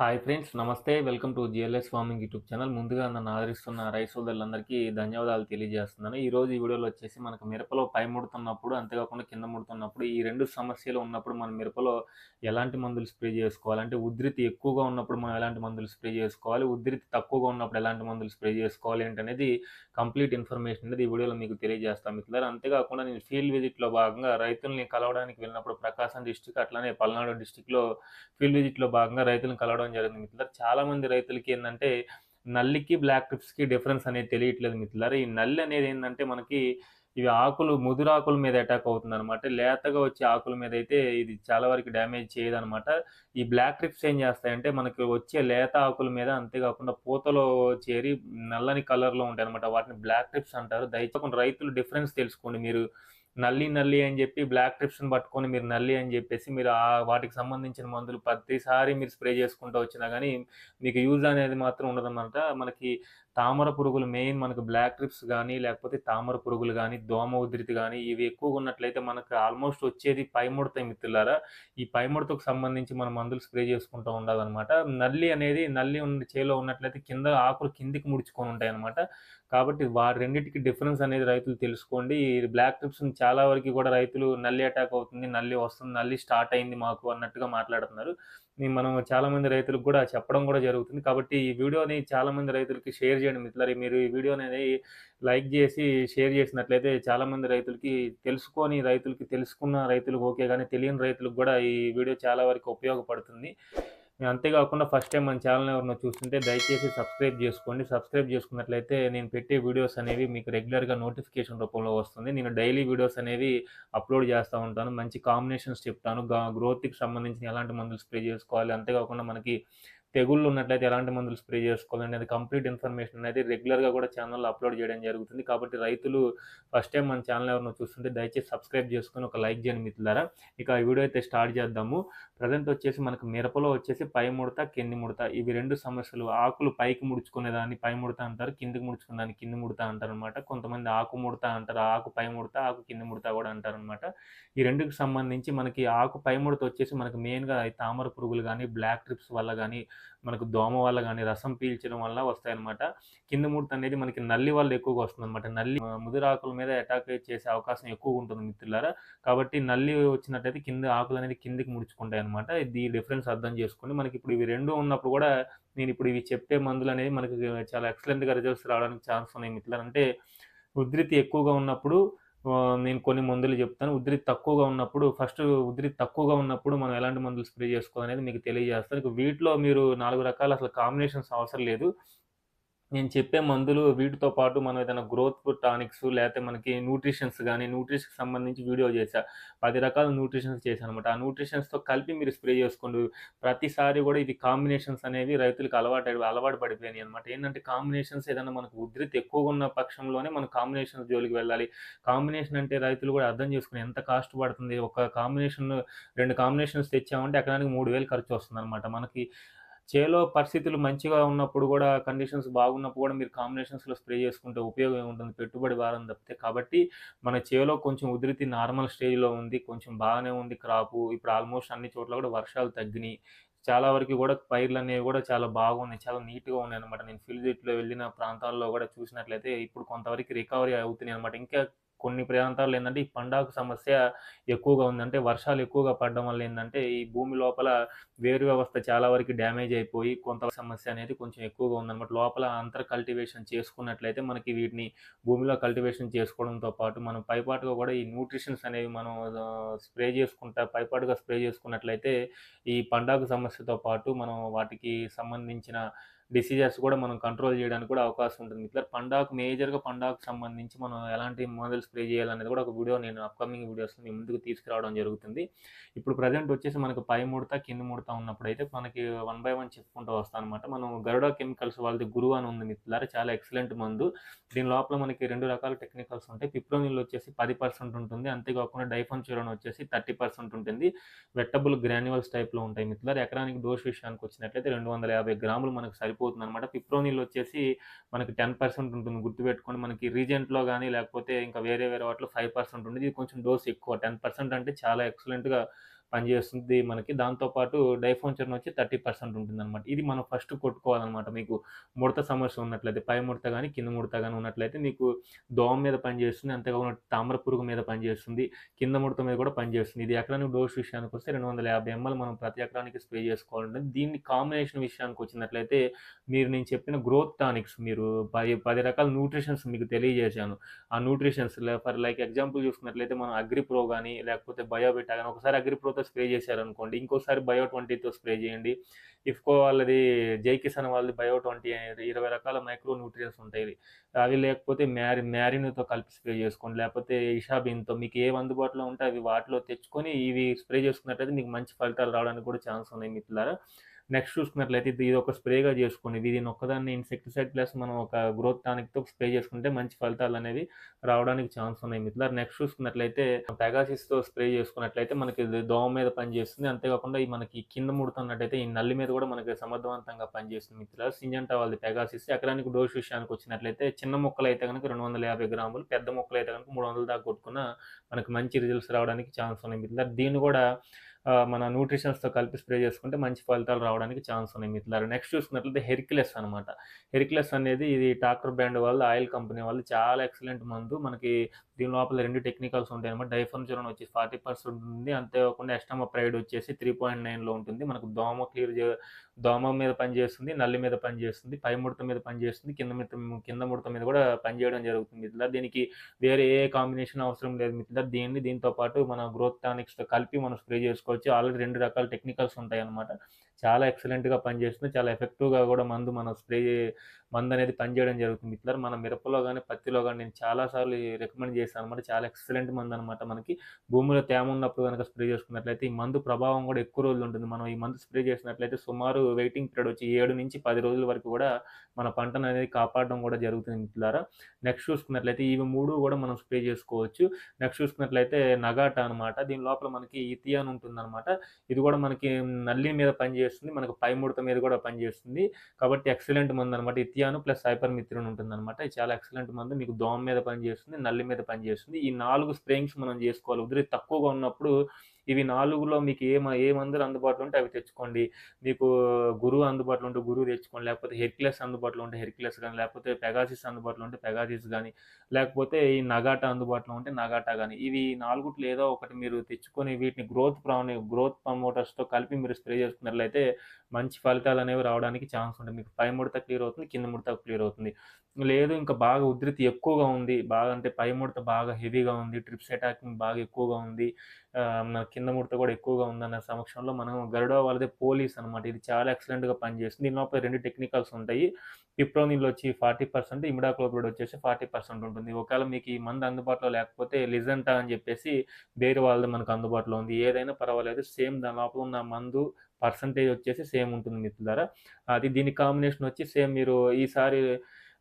Hi friends నమస్తే. Welcome to GLS farming YouTube channel. ముందుగా నన్ను ఆదరిస్తున్న రైస్ సోదరులందరికీ ధన్యవాదాలు తెలియజేస్తున్నాను. ఈ రోజు ఈ వీడియోలో వచ్చేసి మనకు మిరపలో పై ముడుతున్నప్పుడు అంతేకాకుండా కింద ముడుతున్నప్పుడు ఈ రెండు సమస్యలు ఉన్నప్పుడు మన మిరపలో ఎలాంటి మందులు స్ప్రే చేసుకోవాలి? అంటే ఉధృతి ఎక్కువగా ఉన్నప్పుడు మనం ఎలాంటి మందులు స్ప్రే చేసుకోవాలి? ఉధృతి తక్కువగా ఉన్నప్పుడు ఎలాంటి మందులు స్ప్రే చేసుకోవాలి? ఏంటనేది కంప్లీట్ ఇన్ఫర్మేషన్ అనేది ఈ వీడియోలో మీకు తెలియజేస్తాను మిత్రులారా. అంతేకాకుండా నేను ఫీల్డ్ విజిట్లో భాగంగా రైతుల్ని కలవడానికి వెళ్ళినప్పుడు ప్రకాశం డిస్టిక్ అట్లానే పల్నాడు డిస్టిక్లో ఫీల్డ్ విజిట్లో భాగంగా రైతులను కలవడం జరిగింది మిత్రులారా. చాలా మంది రైతులకి ఏంటంటే నల్లికి బ్లాక్ ట్రిప్స్కి డిఫరెన్స్ అనేది తెలియట్లేదు మిత్రులారా. ఈ నల్లి అనేది ఏంటంటే మనకి ఇవి ఆకులు ముదురాకుల మీద అటాక్ అవుతుంది అనమాట లేతగా వచ్చే ఆకుల మీద అయితే ఇది చాలా వరకు డ్యామేజ్ చేయదు అనమాట ఈ బ్లాక్ ట్రిప్స్ ఏం చేస్తాయంటే మనకి వచ్చే లేత ఆకుల మీద అంతేకాకుండా పూతలో చేరి నల్లని కలర్లో ఉంటాయి అనమాట వాటిని బ్లాక్ ట్రిప్స్ అంటారు. దయచేసి రైతులు డిఫరెన్స్ తెలుసుకోండి మీరు. నల్లి నల్లి అని చెప్పి బ్లాక్ ట్రిప్స్ని పట్టుకొని మీరు నల్లి అని చెప్పేసి మీరు ఆ వాటికి సంబంధించిన మందులు ప్రతిసారి మీరు స్ప్రే చేసుకుంటూ వచ్చినా కానీ మీకు యూజ్ అనేది మాత్రం ఉండదన్నమాట. మనకి తామర పురుగులు మెయిన్ మనకు బ్లాక్ ట్రిప్స్ కానీ లేకపోతే తామర పురుగులు కానీ దోమ ఉధృతి కానీ ఇవి ఎక్కువగా ఉన్నట్లయితే మనకు ఆల్మోస్ట్ వచ్చేది పైముడత మిత్రులారా. ఈ పైముడతకు సంబంధించి మనం మందులు స్ప్రే చేసుకుంటూ ఉండాలన్నమాట. నల్లి అనేది నల్లి ఉన్న చేలో ఉన్నట్లయితే కింద ఆకులు కిందికి ముడుచుకొని ఉంటాయి అనమాట కాబట్టి వారి రెండింటికి డిఫరెన్స్ అనేది రైతులు తెలుసుకోండి. ఈ బ్లాక్ ట్రిప్స్ చాలా వరకు కూడా రైతులు నల్లి అటాక్ అవుతుంది నల్లి వస్తుంది నల్లి స్టార్ట్ అయింది మాకు అన్నట్టుగా మాట్లాడుతున్నారు. మనం చాలామంది రైతులకు కూడా చెప్పడం కూడా జరుగుతుంది. కాబట్టి ఈ వీడియోని చాలామంది రైతులకి షేర్ చేయండి మిత్రులారు. మీరు ఈ వీడియో అనేది లైక్ చేసి షేర్ చేసినట్లయితే చాలామంది రైతులకి తెలుసుకొని రైతులకి తెలుసుకున్న రైతులకు ఓకే. కానీ తెలియని రైతులకు కూడా ఈ వీడియో చాలా వరకు ఉపయోగపడుతుంది. అంతేకాకుండా ఫస్ట్ టైం మన ఛానల్ ఎవరినో చూస్తుంటే దయచేసి సబ్స్క్రైబ్ చేసుకోండి. సబ్స్క్రైబ్ చేసుకున్నట్లయితే నేను పెట్టే వీడియోస్ అనేవి మీకు రెగ్యులర్గా నోటిఫికేషన్ రూపంలో వస్తుంది. నేను డైలీ వీడియోస్ అనేవి అప్లోడ్ చేస్తూ ఉంటాను. మంచి కాంబినేషన్స్ చెప్తాను. గ్రోత్కి సంబంధించిన ఎలాంటి మందులు స్ప్రే చేసుకోవాలి? అంతేకాకుండా మనకి తెగుళ్ళు ఉన్నట్లయితే ఎలాంటి మందులు స్ప్రే చేసుకోవాలి అనేది కంప్లీట్ ఇన్ఫర్మేషన్ అనేది రెగ్యులర్గా కూడా ఛానల్లో అప్లోడ్ చేయడం జరుగుతుంది. కాబట్టి రైతులు ఫస్ట్ టైం మన ఛానల్ ఎవరినో చూస్తుంటే దయచేసి సబ్స్క్రైబ్ చేసుకొని ఒక లైక్ చేయండి మిత్రులారా. ఇక ఈ వీడియో అయితే స్టార్ట్ చేద్దాము. ప్రజెంట్ వచ్చేసి మనకు మిరపలో వచ్చేసి పై ముడత కింది ముడత. ఇవి రెండు సమస్యలు. ఆకులు పైకి ముడుచుకునే దాన్ని పై ముడత అంటారు కిందికి ముడుచుకునే దాన్ని కింది ముడత అంటారు అనమాట కొంతమంది ఆకు ముడత అంటారు ఆకు పై ముడత ఆకు కింది ముడత కూడా అంటారు అనమాట ఈ రెండుకి సంబంధించి మనకి ఆకు పై ముడత వచ్చేసి మనకు మెయిన్గా తామర పురుగులు కానీ బ్లాక్ ట్రిప్స్ వల్ల కానీ మనకు దోమ వల్ల కానీ రసం పీల్చడం వల్ల వస్తాయన్నమాట. కింద ముడత అనేది మనకి నల్లి వల్ల ఎక్కువగా వస్తుంది అనమాట నల్లి ముదిరాకుల మీద అటాక్ చేసే అవకాశం ఎక్కువ ఉంటుంది మిత్రులారా. కాబట్టి నల్లి వచ్చినట్టయితే కింద ఆకులు అనేది కిందికి ముడుచుకుంటాయి అనమాట ఇది డిఫరెన్స్ అర్థం చేసుకోండి మనకి ఇప్పుడు ఇవి రెండు ఉన్నప్పుడు కూడా నేను ఇప్పుడు ఇవి చెప్పే మందులు అనేది మనకి చాలా ఎక్సలెంట్గా రిజల్ట్స్ రావడానికి ఛాన్స్ ఉన్నాయి మిత్రులారా. అంటే ఉధృతి ఎక్కువగా ఉన్నప్పుడు నేను కొన్ని మందులు చెప్తాను. ఉధృతి తక్కువగా ఉన్నప్పుడు ఫస్ట్ ఉధృతి తక్కువగా ఉన్నప్పుడు మనం ఎలాంటి మందులు స్ప్రే చేసుకోవాలనేది మీకు తెలియజేస్తాను. వీటిలో మీరు నాలుగు రకాల అసలు కాంబినేషన్స్ అవసరం లేదు. నేను చెప్పే మందులు వీటితో పాటు మనం ఏదైనా గ్రోత్ టానిక్స్ లేకపోతే మనకి న్యూట్రిషన్స్ కానీ న్యూట్రిషన్కి సంబంధించి వీడియో చేశా పది రకాల న్యూట్రిషన్స్ చేశాను అనమాట ఆ న్యూట్రిషన్స్తో కలిపి మీరు స్ప్రే చేసుకోండి. ప్రతిసారి కూడా ఇది కాంబినేషన్స్ అనేవి రైతులకు అలవాటు అలవాటు పడిపోయినాయి అనమాట ఏంటంటే కాంబినేషన్స్ ఏదైనా మనకు ఉధృతి ఎక్కువగా ఉన్న పక్షంలోనే మనం కాంబినేషన్స్ జోలికి వెళ్ళాలి. కాంబినేషన్ అంటే రైతులు కూడా అర్థం చేసుకుని ఎంత కాస్ట్ పడుతుంది. ఒక కాంబినేషన్ రెండు కాంబినేషన్స్ తెచ్చామంటే ఎకరానికి మూడు వేలు ఖర్చు వస్తుంది అనమాట మనకి చేలో పరిస్థితులు మంచిగా ఉన్నప్పుడు కూడా కండిషన్స్ బాగున్నప్పుడు కూడా మీరు కాంబినేషన్స్లో స్ప్రే చేసుకుంటే ఉపయోగం ఉంటుంది పెట్టుబడి భారం తప్పితే. కాబట్టి మన చేలో కొంచెం ఉధృతి నార్మల్ స్టేజ్లో ఉంది కొంచెం బాగానే ఉంది క్రాపు ఇప్పుడు ఆల్మోస్ట్ అన్ని చోట్ల కూడా వర్షాలు తగ్గినాయి. చాలా వరకు కూడా పైర్లు అనేవి కూడా చాలా బాగున్నాయి చాలా నీట్గా ఉన్నాయి అనమాట నేను ఫీల్డ్ వెళ్ళిన ప్రాంతాల్లో కూడా చూసినట్లయితే ఇప్పుడు కొంతవరకు రికవరీ అవుతున్నాయి అనమాట ఇంకా కొన్ని ప్రాంతాల్లో ఏంటంటే ఈ పండాకు సమస్య ఎక్కువగా ఉందంటే వర్షాలు ఎక్కువగా పడడం వల్ల ఏంటంటే ఈ భూమి లోపల వేరు వ్యవస్థ చాలా వరకు డ్యామేజ్ అయిపోయి కొంత సమస్య అనేది కొంచెం ఎక్కువగా ఉందన్నమాట. లోపల అంతర్ కల్టివేషన్ చేసుకున్నట్లయితే మనకి వీటిని భూమిలో కల్టివేషన్ చేసుకోవడంతో పాటు మనం పైపాటుగా కూడా ఈ న్యూట్రిషన్స్ అనేవి మనం స్ప్రే చేసుకుంటా పైపాటుగా స్ప్రే చేసుకున్నట్లయితే ఈ పండాకు సమస్యతో పాటు మనం వాటికి సంబంధించిన డిసీజెస్ కూడా మనం కంట్రోల్ చేయడానికి కూడా అవకాశం ఉంటుంది. ఇట్లా పండాకు మేజర్గా పండాకు సంబంధించి మనం ఎలాంటి మందులు స్ప్రే చేయాలనేది కూడా ఒక వీడియో నేను అప్కమింగ్ వీడియోస్లో మీ ముందుకు తీసుకురావడం జరుగుతుంది. ఇప్పుడు ప్రజెంట్ వచ్చేసి మనకు పై ముడత కింద ముడత ఉన్నప్పుడు అయితే మనకి వన్ బై వన్ చెప్పుకుంటూ వస్తాం అనమాట మనం గరుడ కెమికల్స్ వాళ్ళది గురువు అని ఉంది మిత్రులారా చాలా ఎక్సలెంట్ మందు. దీని లోపల మనకి రెండు రకాల టెక్నికల్స్ ఉంటాయి. పిప్రోనిల్ వచ్చేసి పది పర్సెంట్ ఉంటుంది. అంతేకాకుండా డైఫోన్ చూరన్ వచ్చేసి థర్టీ పర్సెంట్ ఉంటుంది. వెట్టబుల్ గ్రాన్యువల్స్ టైప్లో ఉంటాయి మిత్రులారు. ఎకరానికి డోస్ విషయానికి వచ్చినట్లయితే రెండు వందల యాభై గ్రాములు మనకు వెళ్ళిపోతుంది అనమాట పిప్రోనిల్ వచ్చేసి మనకి టెన్ పర్సెంట్ ఉంటుంది గుర్తుపెట్టుకోండి. మనకి రీజెంట్లో కానీ లేకపోతే ఇంకా వేరే వేరే వాటిలో ఫైవ్ పర్సెంట్ ఉంటుంది ఇది కొంచెం డోస్ ఎక్కువ. టెన్ పర్సెంట్ అంటే చాలా ఎక్సలెంట్గా పనిచేస్తుంది మనకి. దాంతో పాటు డైఫోన్చర్న్ వచ్చి 30% ఉంటుందనమాట. ఇది మనం ఫస్ట్ కొట్టుకోవాలన్నమాట మీకు ముడత సమస్య ఉన్నట్లయితే, పై ముడత కానీ కింద ముడత కానీ ఉన్నట్లయితే మీకు దోమ మీద పనిచేస్తుంది. అంతేకాకుండా తామర పురుగు మీద పనిచేస్తుంది. కింద ముడత మీద కూడా పనిచేస్తుంది. ఇది ఎకరానికి డోస్ విషయానికొస్తే 250 ఎంఎల్ మనం ప్రతి ఎకరానికి స్ప్రే చేసుకోవాలంటే దీన్ని కాంబినేషన్ విషయానికి వచ్చినట్లయితే మీరు నేను చెప్పిన గ్రోత్ టానిక్స్ మీరు పది పది రకాల న్యూట్రిషన్స్ మీకు తెలియజేశాను. ఆ న్యూట్రిషన్స్ ఫర్ లైక్ ఎగ్జాంపుల్ చూసుకున్నట్లయితే మనం అగ్రి ప్రో లేకపోతే బయోబెటా కానీ ఒకసారి అగ్రి ప్రోతో స్ప్రే చేశారనుకోండి. ఇంకోసారి బయో 20తో స్ప్రే చేయండి. ఇఫ్కో వాళ్ళది జై కిసాన్ వాళ్ళది బయో 20 అనేది 20 రకాల మైక్రో న్యూట్రియన్స్ ఉంటాయి. అవి లేకపోతే మ్యారి మ్యారినోతో కలిపి స్ప్రే చేసుకోండి. లేకపోతే ఇషాబిన్‌తో మీకు ఏవి అందుబాటులో ఉంటే అవి వాటిలో తెచ్చుకొని ఇవి స్ప్రే చేసుకున్నట్టయితే మీకు మంచి ఫలితాలు రావడానికి కూడా ఛాన్స్ ఉన్నాయి మిత్రులారా. నెక్స్ట్ చూసుకున్నట్లయితే ఇది ఇది ఒక స్ప్రేగా చేసుకుని దీని ఒక్కదాన్ని ఇన్సెక్టిసైడ్ ప్లస్ మనం ఒక గ్రోత్ టానిక్‌తో స్ప్రే చేసుకుంటే మంచి ఫలితాలు అనేవి రావడానికి ఛాన్స్ ఉన్నాయి మిత్రులారా. నెక్స్ట్ చూసుకున్నట్లయితే పెగాసిస్‌తో స్ప్రే చేసుకున్నట్లయితే మనకి ఇది దోమ మీద పనిచేస్తుంది. అంతేకాకుండా ఈ మనకి కింద ముడుతున్నట్టయితే ఈ నల్లి మీద కూడా మనకి సమర్థవంతంగా పనిచేస్తుంది మిత్రులారా. సింజంటా వాళ్ళది పెగాసిస్ ఎకరానికి డోస్ విషయానికొచ్చినట్లయితే చిన్న ముక్కలు అయితే కనుక రెండు వందల యాభై గ్రాములు, పెద్ద మొక్కలు అయితే కనుక మూడు వందల దాకా కొట్టుకున్న మనకి మంచి రిజల్ట్స్ రావడానికి ఛాన్స్ ఉన్నాయి మిత్రులారా. దీన్ని కూడా మన న్యూట్రిషన్స్‌తో కలిపి స్ప్రే చేసుకుంటే మంచి ఫలితాలు రావడానికి ఛాన్స్ ఉన్నాయి మిత్రులారా. నెక్స్ట్ చూసుకున్నట్లయితే హెర్క్యులెస్ అనమాట. హెరిక్లెస్ అనేది ఇది టాక్టర్ బ్రాండ్ వాళ్ళు ఆయిల్ కంపెనీ వాళ్ళు చాలా ఎక్సలెంట్ మందు. మనకి దీని లోపల రెండు టెక్నికల్స్ ఉంటాయన్నమాట. డైఫెన్చురన్ వచ్చి ఫార్టీ పర్సెంట్ ఉంది అంతేకాకుండా ఎస్టామోప్రైడ్ వచ్చేసి 3.9లో ఉంటుంది. మనకు దోమ క్లియర్ చే దోమ మీద పనిచేస్తుంది. నల్లి మీద పనిచేస్తుంది. పై ముడత మీద పనిచేస్తుంది. కింద మీద కింద ముడత మీద కూడా పనిచేయడం జరుగుతుంది మిత్రులారా. దీనికి వేరే ఏ కాంబినేషన్ అవసరం లేదు మిత్రులారా. దీన్ని దీంతో పాటు మన గ్రోత్ టానిక్స్‌తో కలిపి మనం స్ప్రే చేసుకోవచ్చు. ఆల్రెడీ రెండు రకాల టెక్నికల్స్ ఉంటాయన్నమాట. చాలా ఎక్సలెంట్‌గా పనిచేస్తుంది. చాలా ఎఫెక్టివ్‌గా కూడా మందు మనం స్ప్రే మందు అనేది పనిచేయడం జరుగుతుంది ఇట్లా మన మిరపలో కానీ పత్తిలో కానీ నేను చాలా సార్లు రికమెండ్ చేశాను అనమాట. చాలా ఎక్సలెంట్ మందనమాట మనకి. భూమిలో తేమ ఉన్నప్పుడు కనుక స్ప్రే చేసుకున్నట్లయితే ఈ మందు ప్రభావం కూడా ఎక్కువ రోజులు ఉంటుంది. మనం ఈ మందు స్ప్రే చేసినట్లయితే సుమారు వెయిటింగ్ పీరియడ్ వచ్చి 7-10 రోజుల వరకు కూడా మన పంటను అనేది కాపాడడం కూడా జరుగుతుంది మిత్రులారా. నెక్స్ట్ చూసుకున్నట్లయితే ఇవి మూడు కూడా మనం స్ప్రే చేసుకోవచ్చు. నెక్స్ట్ చూసుకున్నట్లయితే నగాటా అనమాట. దీని లోపల మనకి ఇతియాన్ ఉంటుంది అనమాట ఇది కూడా మనకి నల్లి మీద పనిచేస్తుంది. మనకు పై ముడత మీద కూడా పనిచేస్తుంది. కాబట్టి ఎక్సలెంట్ మందు అనమాట ఇథియాను ప్లస్ హైపర్‌మిథ్రిన్ ఉంటుందనమాట. ఇది చాలా ఎక్సలెంట్ మందు. మీకు దోమ మీద పనిచేస్తుంది. నల్లి మీద పనిచేస్తుంది. ఈ నాలుగు స్ప్రేయింగ్స్ మనం చేసుకోవాలి. ఉదిరి తక్కువగా ఉన్నప్పుడు ఇవి నాలుగులో మీకు ఏ ఏ మందులు అందుబాటులో ఉంటే అవి తెచ్చుకోండి. మీకు గురువు అందుబాటులో ఉంటే గురువు తెచ్చుకోండి. లేకపోతే హెర్క్లెస్ అందుబాటులో ఉంటే హెర్క్లెస్ కానీ లేకపోతే పెగాసిస్ అందుబాటులో ఉంటే పెగాసిస్ కానీ లేకపోతే ఈ నగాటా అందుబాటులో ఉంటే నగాటా కానీ ఇవి 4 ఏదో ఒకటి మీరు తెచ్చుకొని వీటిని గ్రోత్ ప్రాని గ్రోత్ ప్రమోటర్స్‌తో కలిపి మీరు స్ప్రే చేసుకున్నట్లయితే మంచి ఫలితాలు అనేవి రావడానికి ఛాన్స్ ఉంటుంది. మీకు పై ముడత క్లియర్ అవుతుంది. కింద ముడత క్లియర్ అవుతుంది. లేదు ఇంకా బాగా ఉధృతి ఎక్కువగా ఉంది. బాగా అంటే పై ముడత బాగా హెవీగా ఉంది. ట్రిప్స్ అటాకింగ్ బాగా ఎక్కువగా ఉంది. మన కింద ముడత కూడా ఎక్కువగా ఉందన్న సమక్షంలో మనం గరుడ వాళ్ళది పోలీస్ అనమాట. ఇది చాలా ఎక్సలెంట్‌గా పనిచేస్తుంది. దీని లోపల రెండు టెక్నికల్స్ ఉంటాయి. పిప్రోనిల్ వచ్చి 40%, ఇమిడాక్లోప్రిడ్ వచ్చేసి 40% ఉంటుంది. ఒకవేళ మీకు ఈ మందు అందుబాటులో లేకపోతే లిజెంటా అని చెప్పేసి వేరే వాళ్ళది మనకు అందుబాటులో ఉంది. ఏదైనా పర్వాలేదు. సేమ్ దాని లోపల ఉన్న మందు పర్సెంటేజ్ వచ్చేసి సేమ్ ఉంటుంది మిత్రులారా. అది దీని కాంబినేషన్ వచ్చి సేమ్ మీరు ఈసారి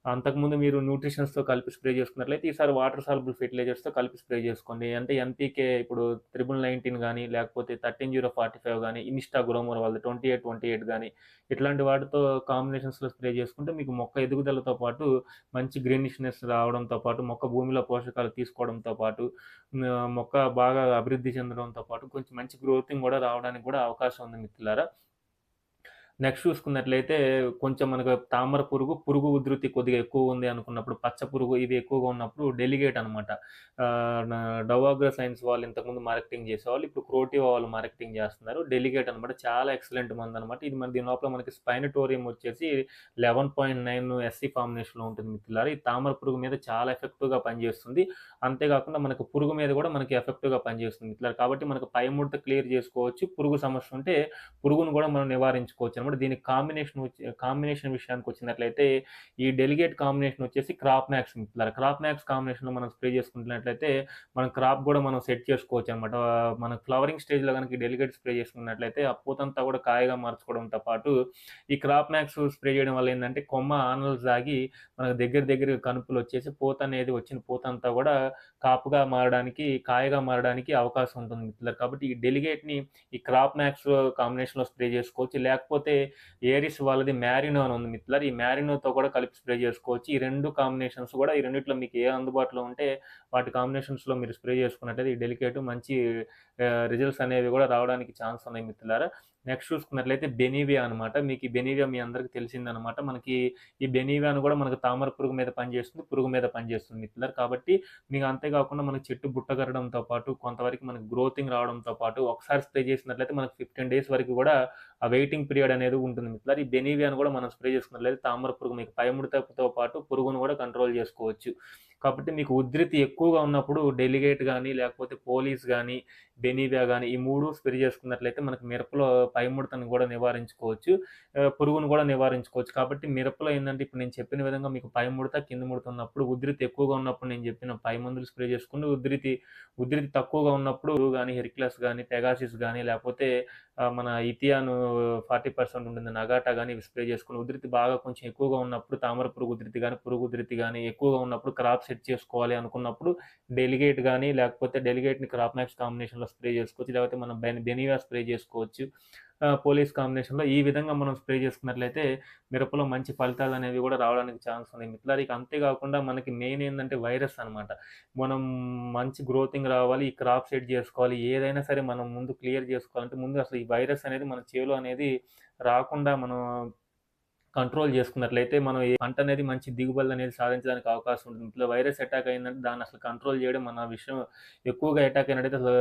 అంతకుముందు మీరు న్యూట్రిషన్స్‌తో కలిపి స్ప్రే చేసుకున్నట్లయితే ఈసారి వాటర్ సాల్బుల్ ఫెర్టిలైజర్స్‌తో కలిపి స్ప్రే చేసుకోండి. అంటే ఎన్‌పీకే ఇప్పుడు త్రిబుల్ నైన్టీన్ కానీ లేకపోతే థర్టీన్ జీరో ఫార్టీ ఫైవ్ కానీ ఇన్‌స్టా గ్రోమర్ వాళ్ళది 2828 గాని ఇట్లాంటి వాటితో కాంబినేషన్స్‌లో స్ప్రే చేసుకుంటే మీకు మొక్క ఎదుగుదలతో పాటు మంచి గ్రీనిష్‌నెస్ రావడంతో పాటు మొక్క భూమిలో పోషకాలు తీసుకోవడంతో పాటు మొక్క బాగా అభివృద్ధి చెందడంతో పాటు కొంచెం మంచి గ్రోతింగ్ కూడా రావడానికి కూడా అవకాశం ఉంది మిత్రులారా. నెక్స్ట్ చూసుకున్నట్లయితే కొంచెం మనకు తామర పురుగు, పురుగు ఉధృతి కొద్దిగా ఎక్కువ ఉంది అనుకున్నప్పుడు, పచ్చ పురుగు ఇది ఎక్కువగా ఉన్నప్పుడు డెలిగేట్ అనమాట. డవాగ్ర డవాగ్రా సైన్స్ వాళ్ళు ఇంతకుముందు మార్కెటింగ్ చేసేవాళ్ళు. ఇప్పుడు క్రోటివా వాళ్ళు మార్కెటింగ్ చేస్తున్నారు. డెలిగేట్ అనమాట. చాలా ఎక్సలెంట్ మంది అనమాట ఇది మన దీని లోపల మనకి స్పైనటోరియం వచ్చేసి 11.9 ఎస్‌సి ఫార్ములేషన్‌లో ఉంటుంది మిత్రులారా. ఈ తామర పురుగు మీద చాలా ఎఫెక్టివ్‌గా పనిచేస్తుంది. అంతేకాకుండా మనకు పురుగు మీద కూడా మనకి ఎఫెక్టివ్‌గా పనిచేస్తుంది మిత్రులారా. కాబట్టి మనకు పై ముడత క్లియర్ చేసుకోవచ్చు. పురుగు సమస్య ఉంటే పురుగును కూడా మనం నివారించుకోవచ్చు అనమాట. దీనికి కాంబినేషన్ వచ్చి కాంబినేషన్ విషయానికొచ్చినట్లయితే ఈ డెలిగేట్ కాంబినేషన్ వచ్చేసి క్రాప్ మ్యాక్స్ మిత్రులారా. క్రాప్ మ్యాక్స్ కాంబినేషన్‌లో మనం స్ప్రే చేసుకుంటున్నట్లయితే మన క్రాప్ కూడా మనం సెట్ చేసుకోవచ్చు అనమాట. మన ఫ్లవరింగ్ స్టేజ్‌లో కనుక డెలిగేట్ స్ప్రే చేసుకున్నట్లయితే ఆ పూతంతా కూడా కాయగా మార్చుకోవడంతో పాటు ఈ క్రాప్ మ్యాక్స్ స్ప్రే చేయడం వల్ల ఏంటంటే కొమ్మ ఆనలు సాగి మనకు దగ్గర దగ్గర కనుపులు వచ్చేసి పూత అనేది వచ్చిన పూతంతా కూడా కాపుగా మారడానికి, కాయగా మారడానికి అవకాశం ఉంటుంది మిత్రులారా. కాబట్టి ఈ డెలిగేట్‌ని ఈ క్రాప్ మ్యాక్స్ కాంబినేషన్‌లో స్ప్రే చేసుకోవచ్చు. లేకపోతే ఏరిస్ వాళ్ళది మ్యారినో అని ఉంది మిత్రులారా. ఈ మ్యారినోతో కూడా కలిపి స్ప్రే చేసుకోవచ్చు. ఈ రెండు కాంబినేషన్స్ కూడా ఈ రెండిట్లో మీకు ఏ అందుబాటులో ఉంటే వాటి కాంబినేషన్స్‌లో మీరు స్ప్రే చేసుకున్నట్టయితే ఈ డెలికేట్ మంచి రిజల్ట్స్ అనేవి కూడా రావడానికి ఛాన్స్ ఉన్నాయి మిత్రులారా. నెక్స్ట్ చూసుకున్నట్లయితే బెనీవియా అనమాట. మీకు ఈ బెనీవియా మీ అందరికి తెలిసిందనమాట. మనకి ఈ బెనీవియాను కూడా మనకు తామర పురుగు మీద పనిచేస్తుంది. పురుగు మీద పనిచేస్తుంది మిత్రులారా. కాబట్టి మీకు అంతే కాకుండా మనకు చెట్టు బుట్టగరడంతో పాటు కొంతవరకు మనకు గ్రోతింగ్ రావడంతో పాటు ఒకసారి స్ప్రే చేసినట్లయితే మనకు 15 డేస్ వరకు కూడా ఆ వెయిటింగ్ పీరియడ్ అనేది ఉంటుంది మిత్రులారా. ఈ బెనీవియాను కూడా మనం స్ప్రే చేసుకున్నట్లయితే తామర పురుగు మీకు పై పాటు పురుగును కూడా కంట్రోల్ చేసుకోవచ్చు. కాబట్టి మీకు ఉధృతి ఎక్కువగా ఉన్నప్పుడు డెలిగేట్ కానీ లేకపోతే పోలీస్ కానీ బెనీవియా కానీ ఈ మూడు స్ప్రే చేసుకున్నట్లయితే మనకు మిరపలో పైముడతను కూడా నివారించుకోవచ్చు. పురుగును కూడా నివారించుకోవచ్చు. కాబట్టి మిరపలో ఏంటంటే ఇప్పుడు నేను చెప్పిన విధంగా మీకు పై ముడత, కింద ముడత ఉన్నప్పుడు ఉధృతి ఎక్కువగా ఉన్నప్పుడు నేను చెప్పిన పై మందులు స్ప్రే చేసుకుంటే ఉధృతి ఉధృతి తక్కువగా ఉన్నప్పుడు కానీ హెరిక్లస్ కానీ పెగాసిస్ కానీ లేకపోతే మన ఇథియాను ఫార్టీ పర్సెంట్ ఉంటుంది నగాటా కానీ ఇవి స్ప్రే చేసుకుని ఉధృతి బాగా కొంచెం ఎక్కువగా ఉన్నప్పుడు తామర పురుగు ఉధృతి కానీ పురుగు ఉధృతి కానీ ఎక్కువగా ఉన్నప్పుడు క్రాప్ సెట్ చేసుకోవాలి అనుకున్నప్పుడు డెలిగేట్ కానీ లేకపోతే డెలిగేట్‌ని క్రాప్ మ్యాక్స్ కాంబినేషన్‌లో స్ప్రే చేసుకోవచ్చు. లేకపోతే మనం బెన్ బెనీవియా స్ప్రే చేసుకోవచ్చు. పోలీస్ కాంబినేషన్‌లో ఈ విధంగా మనం స్ప్రే చేసుకున్నట్లయితే మిరపలో మంచి ఫలితాలు అనేవి కూడా రావడానికి ఛాన్స్ ఉంది మిత్రులారా. అంతేకాకుండా అంతే కాకుండా మనకి మెయిన్ ఏంటంటే వైరస్ అనమాట. మనం మంచి గ్రోతింగ్ రావాలి. ఈ క్రాప్ సెట్ చేసుకోవాలి. ఏదైనా సరే మనం ముందు క్లియర్ చేసుకోవాలంటే ముందు అసలు ఈ వైరస్ అనేది మన చేలో అనేది రాకుండా మనం కంట్రోల్ చేసుకున్నట్లయితే మనం ఏ పంట అనేది మంచి దిగుబడి అనేది సాధించడానికి అవకాశం ఉంటుంది. ఇట్లా వైరస్ అటాక్ అయిందంటే దాన్ని అసలు కంట్రోల్ చేయడం మన విషయం ఎక్కువగా అటాక్ అయినట్టయితే అసలు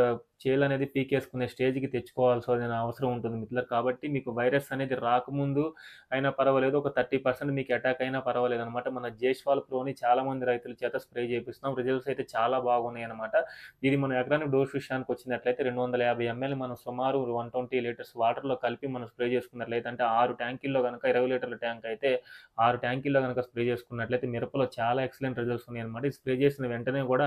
చేలు అనేది పీకేసుకునే స్టేజ్‌కి తెచ్చుకోవాల్సిన అవసరం ఉంటుంది మిత్రులారా. కాబట్టి మీకు వైరస్ అనేది రాకముందు అయినా పర్వాలేదు. ఒక 30% మీకు అటాక్ అయినా పర్వాలేదనమాట. మన జేష్వాల్ ప్రోని చాలామంది రైతుల చేత స్ప్రే చేపిస్తున్నాం. రిజల్ట్స్ అయితే చాలా బాగున్నాయి అనమాట ఇది మన ఎకరానికి డోస్ విషయానికి వచ్చినట్లయితే 250 ఎంఎల్ మనం సుమారు 120 లీటర్స్ వాటర్‌లో కలిపి మనం స్ప్రే చేసుకున్నట్లయితే అంటే 6 ట్యాంకుల్లో గనక 20 లీటర్ల ట్యాంక్ అయితే ఆరు ట్యాంకుల్లో గనక స్ప్రే చేసుకున్నట్లయితే మిరపలో చాలా ఎక్సలెంట్ రిజల్ట్స్ ఉన్నాయన్నమాట. ఈ స్ప్రే చేసిన వెంటనే కూడా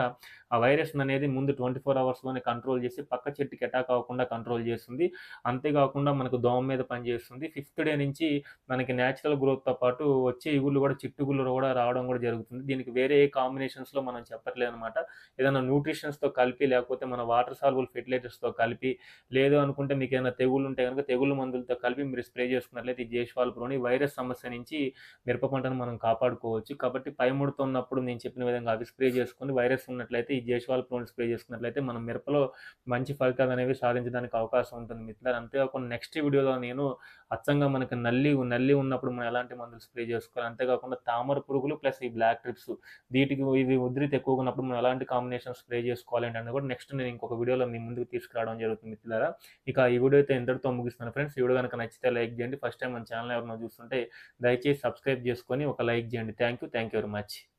ఆ వైరస్ అనేది ముందు 24 అవర్స్‌లోనే కంట్రోల్ చేసి పక్క చెట్టుకి అటాక్ అవ్వకుండా కంట్రోల్ చేస్తుంది. అంతేకాకుండా మనకు దోమ మీద పనిచేస్తుంది. ఫిఫ్త్ డే నుంచి మనకి నేచురల్ గ్రోత్‌తో పాటు వచ్చే ఇగుళ్ళు కూడా చిట్టుగుళ్ళు కూడా రావడం కూడా జరుగుతుంది. దీనికి వేరే ఏ కాంబినేషన్స్‌లో మనం చెప్పట్లేదు అనమాట ఏదైనా న్యూట్రిషన్స్‌తో కలిపి లేకపోతే మన వాటర్ సాల్బుల్ ఫెర్టిలైజర్స్‌తో కలిపి లేదు అనుకుంటే మీకు ఏదైనా తెగుళ్ళు ఉంటే కనుక తెగుళ్ళు మందులతో కలిపి మీరు స్ప్రే చేసుకున్నట్లయితే ఈ జేష్వాల్ ప్రోని వైరస్ సమస్య నుంచి మిరప పంటను మనం కాపాడుకోవచ్చు. కాబట్టి పై ముడత ఉన్నప్పుడు నేను చెప్పిన విధంగా అవి స్ప్రే చేసుకొని వైరస్ ఉన్నట్లయితే ఈ జేష్వాల్ ప్రోన్ స్ప్రే చేసుకున్నట్లయితే మనం మిరపలో మంచి ఫలితాలనేవి సాధించడానికి అవకాశం ఉంటుంది మిత్రులు అంతేకాకుండా నెక్స్ట్ వీడియోలో నేను అచ్చంగా మనకి నల్లి నల్లి ఉన్నప్పుడు మనం ఎలాంటి మందులు స్ప్రే చేసుకోవాలి. అంతేకాకుండా తామర పురుగులు ప్లస్ ఈ బ్లాక్ ట్రిప్స్ వీటికి ఇవి ఉధృతి ఎక్కువగా ఉన్నప్పుడు మనం ఎలాంటి కాంబినేషన్ స్ప్రే చేసుకోవాలి అంటే కూడా నెక్స్ట్ నేను ఇంకొక వీడియోలో మీ ముందుకు తీసుకురావడం జరుగుతుంది మిత్రులారా. ఇక ఈ వీడియో అయితే ఇంతటితో ముగిస్తున్నాను ఫ్రెండ్స్. ఈ వీడియో గనక నచ్చితే లైక్ చేయండి. ఫస్ట్ టైం మన ఛానల్ ఎవరైనా చూస్తుంటే దయచేసి సబ్స్క్రైబ్ చేసుకొని ఒక లైక్ చేయండి. Thank you. Thank you very much.